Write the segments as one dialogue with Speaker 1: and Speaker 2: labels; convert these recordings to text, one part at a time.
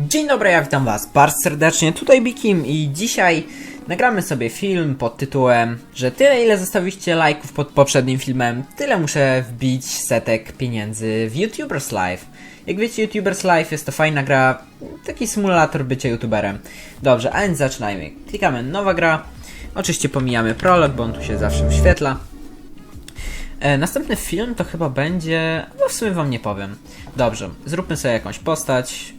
Speaker 1: Dzień dobry, ja witam was bardzo serdecznie, tutaj Bikim i dzisiaj nagramy sobie film pod tytułem, że tyle ile zostawiliście lajków pod poprzednim filmem, tyle muszę wbić setek pieniędzy w YouTubers Live. Jak wiecie, YouTubers Live jest to fajna gra, taki symulator bycia YouTuberem. Dobrze, a więc zaczynajmy. Klikamy nowa gra, oczywiście pomijamy prolog, bo on tu się zawsze wyświetla. E, następny film to chyba będzie. No w sumie wam nie powiem. Dobrze, zróbmy sobie jakąś postać.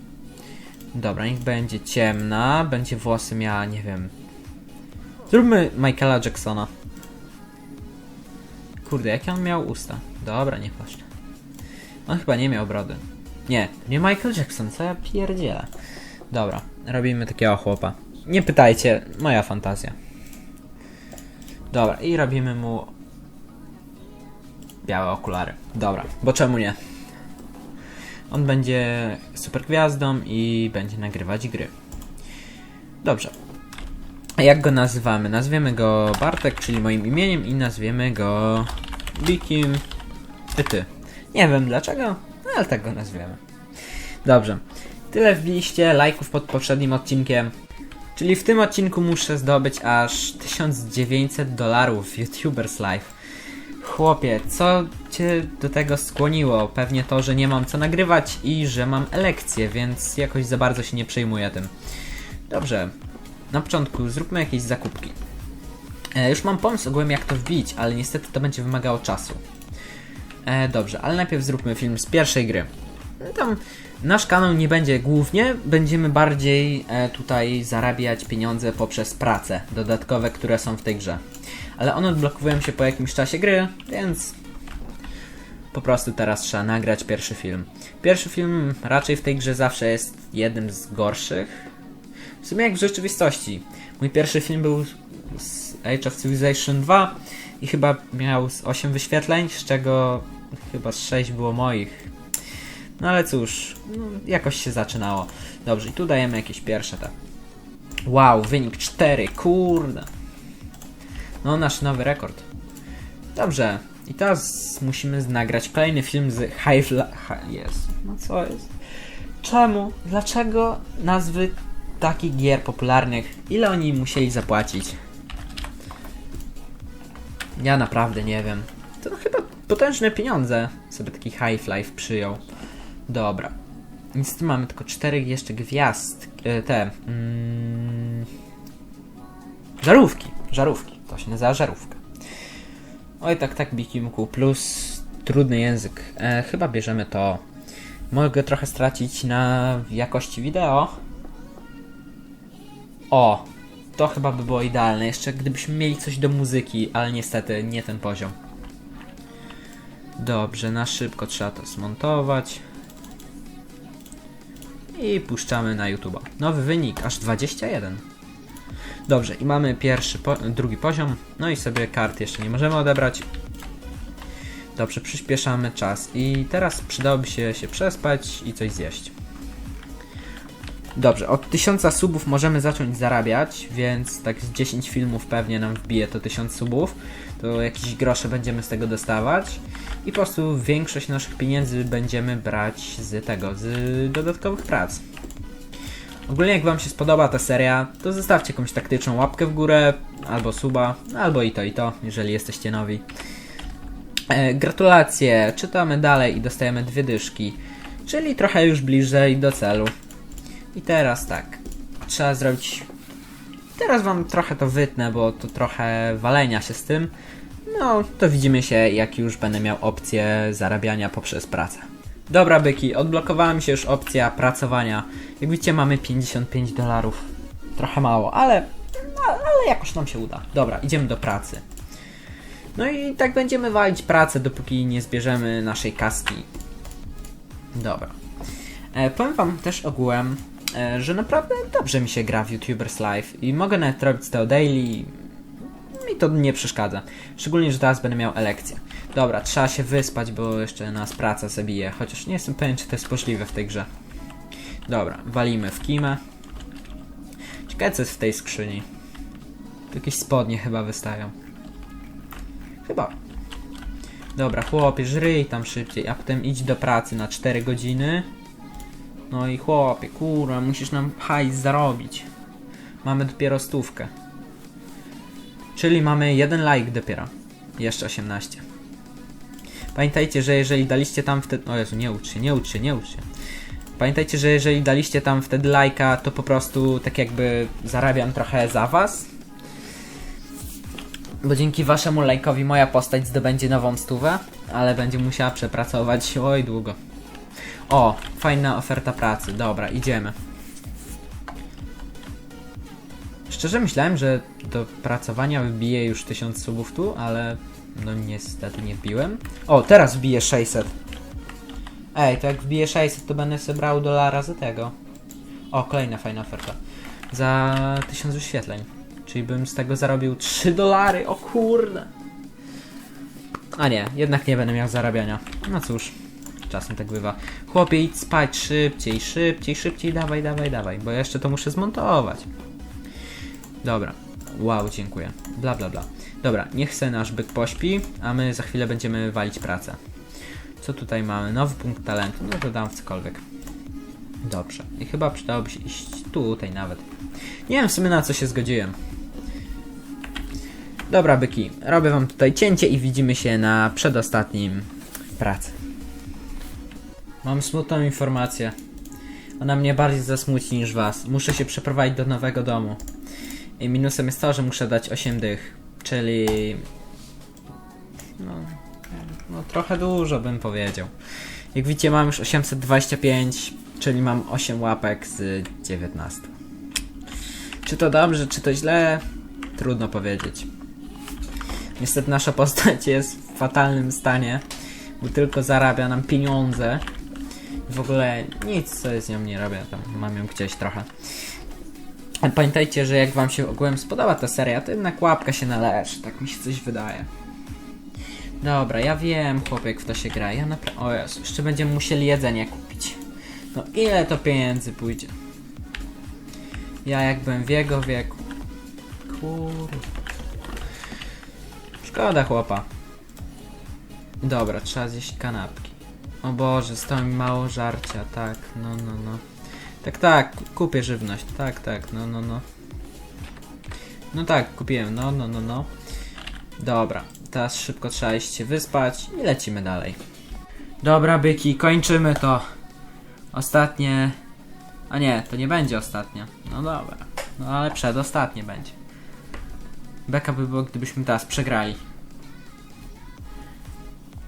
Speaker 1: Dobra, niech będzie ciemna, będzie włosy miała, nie wiem. Zróbmy Michaela Jacksona. Kurde, jakie on miał usta? Dobra, niech właśnie. On chyba nie miał brody. Nie, nie Michael Jackson, co ja pierdzielę. Dobra, robimy takiego chłopa. Nie pytajcie, moja fantazja. Dobra, i robimy mu białe okulary. Dobra, bo czemu nie? On będzie super gwiazdą i będzie nagrywać gry. Dobrze. Jak go nazywamy? Nazwiemy go Bartek, czyli moim imieniem i nazwiemy go Bikim ty. Nie wiem dlaczego, no ale tak go nazwiemy. Dobrze. Tyle wbiliście lajków pod poprzednim odcinkiem. Czyli w tym odcinku muszę zdobyć aż 1900 dolarów YouTubers Live. Chłopie, co cię do tego skłoniło? Pewnie to, że nie mam co nagrywać i że mam elekcję, więc jakoś za bardzo się nie przejmuję tym. Dobrze, na początku zróbmy jakieś zakupki. E, już mam pomysł ogółem jak to wbić, ale niestety to będzie wymagało czasu. E, dobrze, ale najpierw zróbmy film z pierwszej gry. Tam nasz kanał nie będzie głównie, będziemy bardziej e, tutaj zarabiać pieniądze poprzez prace dodatkowe, które są w tej grze. Ale one odblokowują się po jakimś czasie gry, więc po prostu teraz trzeba nagrać pierwszy film. Pierwszy film raczej w tej grze zawsze jest jednym z gorszych. W sumie jak w rzeczywistości. Mój pierwszy film był z Age of Civilization 2 i chyba miał z 8 wyświetleń, z czego chyba z 6 było moich. No ale cóż, no, jakoś się zaczynało. Dobrze, i tu dajemy jakieś pierwsze te. Wow, wynik 4, kurde. No, nasz nowy rekord. Dobrze, i teraz musimy nagrać kolejny film z Hive... Hi jest. No co jest? Czemu? Dlaczego nazwy takich gier popularnych? Ile oni musieli zapłacić? Ja naprawdę nie wiem. To chyba potężne pieniądze sobie taki Hive Life przyjął. Dobra. Niestety mamy tylko cztery jeszcze gwiazd. e, Te. Mm, żarówki. Żarówki. To się nazywa żarówka. Oj, tak, tak, Bikimku. Plus trudny język. E, chyba bierzemy to. Mogę trochę stracić na jakości wideo. O! To chyba by było idealne. Jeszcze gdybyśmy mieli coś do muzyki, ale niestety nie ten poziom. Dobrze, na szybko trzeba to zmontować. I puszczamy na YouTube. Nowy wynik, aż 21. Dobrze, i mamy pierwszy, po, drugi poziom. No i sobie kart jeszcze nie możemy odebrać. Dobrze, przyspieszamy czas. I teraz przydałoby się się przespać i coś zjeść. Dobrze, od 1000 subów możemy zacząć zarabiać, więc tak z 10 filmów pewnie nam wbije to 1000 subów. To jakieś grosze będziemy z tego dostawać. I po prostu większość naszych pieniędzy będziemy brać z tego, z dodatkowych prac. Ogólnie jak wam się spodoba ta seria, to zostawcie jakąś taktyczną łapkę w górę, albo suba, albo i to i to, jeżeli jesteście nowi. E, gratulacje, czytamy dalej i dostajemy dwie dyszki, czyli trochę już bliżej do celu. I teraz tak, trzeba zrobić... Teraz wam trochę to wytnę, bo to trochę walenia się z tym. No, to widzimy się, jak już będę miał opcję zarabiania poprzez pracę. Dobra, byki, odblokowała mi się już opcja pracowania. Jak widzicie, mamy 55 dolarów. Trochę mało, ale, no, ale jakoś nam się uda. Dobra, idziemy do pracy. No i tak będziemy walić pracę, dopóki nie zbierzemy naszej kaski. Dobra. E, powiem wam też ogółem, że naprawdę dobrze mi się gra w YouTubers Live i mogę nawet robić tego daily. Mi to nie przeszkadza. Szczególnie, że teraz będę miał elekcję. Dobra, trzeba się wyspać, bo jeszcze nas praca zabije. Chociaż nie jestem pewien, czy to jest możliwe w tej grze. Dobra, walimy w kimę. Ciekawe, co jest w tej skrzyni. Tu jakieś spodnie chyba wystają. Chyba. Dobra, chłopie, żryj tam szybciej, a potem idź do pracy na 4 godziny. No i chłopie, kurwa, musisz nam hajs zarobić. Mamy dopiero stówkę. Czyli mamy jeden like dopiero. Jeszcze 18. Pamiętajcie, że jeżeli daliście tam wtedy... O Jezu, nie ucz się, nie ucz się, nie ucz się. Pamiętajcie, że jeżeli daliście tam wtedy lajka, to po prostu tak jakby zarabiam trochę za was. Bo dzięki waszemu lajkowi moja postać zdobędzie nową stówę, ale będzie musiała przepracować oj długo. O, fajna oferta pracy. Dobra, idziemy. Szczerze myślałem, że do pracowania wbiję już 1000 subów tu, ale no niestety nie wbiłem. O, teraz wbiję 600. Ej, to jak wbiję 600, to będę sobie brał dolara za tego. O, kolejna fajna oferta. Za 1000 wyświetleń. Czyli bym z tego zarobił 3 dolary, o kurde. A nie, jednak nie będę miał zarabiania. No cóż, czasem tak bywa. Chłopie, idź spać szybciej, szybciej, szybciej, dawaj, dawaj, dawaj, bo jeszcze to muszę zmontować. Dobra. Wow, dziękuję. Bla, bla, bla. Dobra, niech se nasz byk pośpi, a my za chwilę będziemy walić pracę. Co tutaj mamy? Nowy punkt talentu. No to dam w cokolwiek. Dobrze. I chyba przydałoby się iść tutaj nawet. Nie wiem w sumie na co się zgodziłem. Dobra, byki. Robię wam tutaj cięcie i widzimy się na przedostatnim pracy. Mam smutną informację. Ona mnie bardziej zasmuci niż was. Muszę się przeprowadzić do nowego domu. I minusem jest to, że muszę dać 8 dych. Czyli... No, no trochę dużo bym powiedział. Jak widzicie mam już 825, czyli mam 8 łapek z 19. Czy to dobrze, czy to źle? Trudno powiedzieć. Niestety nasza postać jest w fatalnym stanie, bo tylko zarabia nam pieniądze. W ogóle nic sobie z nią nie robię, tam mam ją gdzieś trochę. Pamiętajcie, że jak wam się ogółem spodoba ta seria, to jednak łapka się należy, tak mi się coś wydaje. Dobra, ja wiem, chłopiek, w to się gra. Ja naprawdę. O Jezu, jeszcze będziemy musieli jedzenie kupić. No ile to pieniędzy pójdzie? Ja jak byłem w jego wieku. Kurde. Szkoda chłopa. Dobra, trzeba zjeść kanapki. O Boże, stało mi mało żarcia, tak, no, no, no. Tak, tak, kupię żywność, tak, tak, no, no, no. No tak, kupiłem, no, no, no, no. Dobra, teraz szybko trzeba iść się wyspać i lecimy dalej. Dobra, byki, kończymy to. Ostatnie... A nie, to nie będzie ostatnie. No dobra, no ale przedostatnie będzie. Beka by było, gdybyśmy teraz przegrali.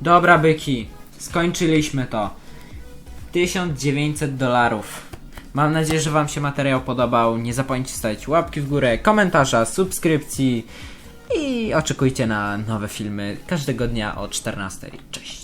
Speaker 1: Dobra, byki, skończyliśmy to. 1900 dolarów. Mam nadzieję, że Wam się materiał podobał. Nie zapomnijcie stawić łapki w górę, komentarza, subskrypcji i oczekujcie na nowe filmy każdego dnia o 14. Cześć.